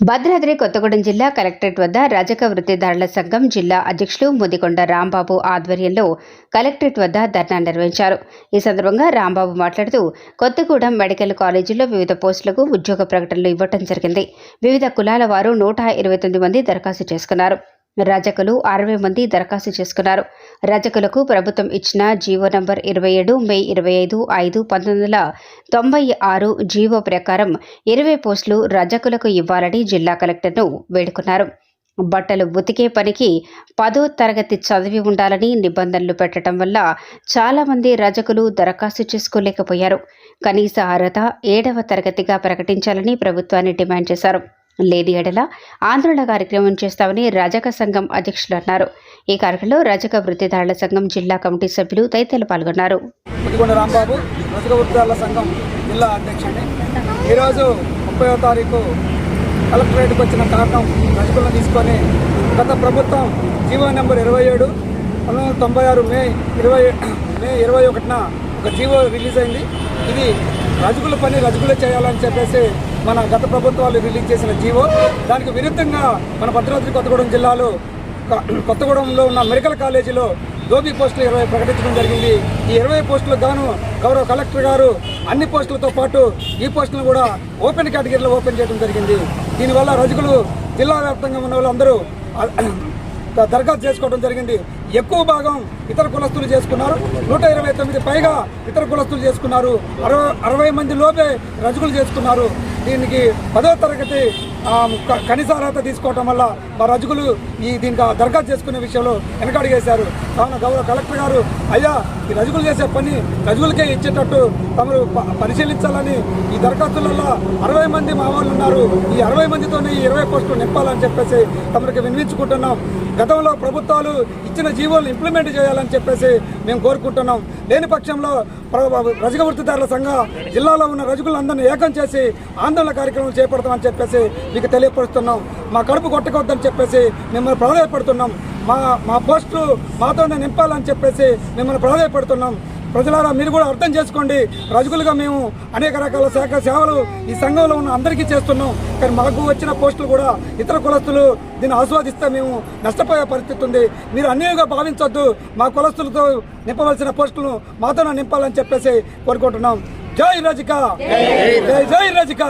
భద్రాద్రి కొత్తగూడెం జిల్లా కలెక్టరేట్ వద్ద రజక వృత్తిదారుల సంఘం జిల్లా అధ్యక్షులు ముదికొండ రాంబాబు ఆధ్వర్యంలో కలెక్టరేట్ వద్ద ధర్నా నిర్వహించారు. ఈ సందర్భంగా రాంబాబు మాట్లాడుతూ కొత్తగూడెం మెడికల్ కాలేజీలో వివిధ పోస్టులకు ఉద్యోగ ప్రకటనలు ఇవ్వటం జరిగింది. వివిధ కులాల వారు నూట ఇరవై తొమ్మిది మంది దరఖాస్తు చేసుకున్నారు. రజకులు అరవై మంది దరఖాస్తు చేసుకున్నారు. రజకులకు ప్రభుత్వం ఇచ్చిన జీవో నంబర్ ఇరవై ఏడు మే ఇరవై ఐదు ఐదు పంతొమ్మిది వందల తొంభై ఆరు జీవో ప్రకారం ఇరవై పోస్టులు రజకులకు ఇవ్వాలని జిల్లా కలెక్టర్ను వేడుకున్నారు. బట్టలు ఉతికే పనికి పదో తరగతి చదివి ఉండాలని నిబంధనలు పెట్టడం వల్ల చాలామంది రజకులు దరఖాస్తు చేసుకోలేకపోయారు. కనీస అర్హత ఏడవ తరగతిగా ప్రకటించాలని ప్రభుత్వాన్ని డిమాండ్ చేశారు. లేని ఎడల ఆందోళన కార్యక్రమం చేస్తామని రజక సంఘం అధ్యక్షులు అన్నారు. ఈ కార్యక్రమంలో రజక వృత్తిదారుల సంఘం జిల్లా కమిటీ సభ్యులు తదితరులు పాల్గొన్నారు. సంఘం జిల్లా ఈరోజు ముప్పైవ తారీఖు కలెక్టరేట్కి వచ్చిన కారణం రజకులను తీసుకొని గత ప్రభుత్వం జీవో నెంబర్ ఇరవై ఏడు పంతొమ్మిది వందల తొంభై ఆరు మే ఇరవై మే ఇరవై ఒకటిన ఒక జీవో రిలీజ్ అయింది. ఇది రజకుల పని రజకులే చేయాలని చెప్పేసి మన గత ప్రభుత్వాలు రిలీజ్ చేసిన జీవో. దానికి విరుద్ధంగా మన భద్రాద్రి కొత్తగూడెం జిల్లాలో కొత్తగూడెంలో ఉన్న మెడికల్ కాలేజీలో దోబీ పోస్టులు ఇరవై ప్రకటించడం జరిగింది. ఈ ఇరవై పోస్టులకు గాను గౌరవ కలెక్టర్ గారు అన్ని పోస్టులతో పాటు ఈ పోస్టులను కూడా ఓపెన్ కేటగిరీలో ఓపెన్ చేయడం జరిగింది. దీనివల్ల రజకులు జిల్లా వ్యాప్తంగా ఉన్న వాళ్ళందరూ దరఖాస్తు చేసుకోవడం జరిగింది. ఎక్కువ భాగం ఇతర కులస్తులు చేసుకున్నారు. నూట ఇరవై తొమ్మిది పైగా ఇతర కులస్తులు చేసుకున్నారు. అరవై అరవై మంది లోపే రజకులు చేసుకున్నారు. దీనికి పదో తరగతి కనీస అర్హత తీసుకోవటం వల్ల మా రజకులు ఈ దీనికి ఆ దరఖాస్తు చేసుకునే విషయంలో వెనకడిగేశారు. కావున గౌరవ కలెక్టర్ గారు అయ్యా ఈ రజకులు చేసే పని రజకులకే ఇచ్చేటట్టు తమరు ప- పరిశీలించాలని ఈ దరఖాస్తులలో అరవై మంది మా వాళ్ళు ఉన్నారు. ఈ అరవై మందితోనే ఈ ఇరవై పోస్టులు నింపాలని చెప్పేసి తమరికి వినిపించుకుంటున్నాం. గతంలో ప్రభుత్వాలు ఇచ్చిన జీవోలు ఇంప్లిమెంట్ చేయాలని చెప్పేసి మేము కోరుకుంటున్నాం. లేని పక్షంలో రజక వృత్తిదారుల సంఘ జిల్లాలో ఉన్న రజకులందరినీ ఏకం చేసి ఆందోళన కార్యక్రమం చేపడతామని చెప్పేసి మీకు తెలియపరుస్తున్నాం. మా కడుపు కొట్టకొద్దని చెప్పేసి మిమ్మల్ని ప్రాధాయపడుతున్నాం మా మా పోస్టులు మాతోనే నింపాలని చెప్పేసి మిమ్మల్ని ప్రాధాయపడుతున్నాం ప్రజలారా మీరు కూడా అర్థం చేసుకోండి. రజకులుగా మేము అనేక రకాల శాఖ సేవలు ఈ సంఘంలో ఉన్న అందరికీ చేస్తున్నాం. కానీ మాకు వచ్చిన పోస్టులు కూడా ఇతర కులస్తులు దీన్ని ఆస్వాదిస్తే మేము నష్టపోయే పరిస్థితి ఉంది. మీరు అన్యాయంగా భావించొద్దు. మా కులస్తులతో నింపవలసిన పోస్టులను మాతోనే నింపాలని చెప్పేసి కోరుకుంటున్నాం. జై రజిక! జై జై రజిక!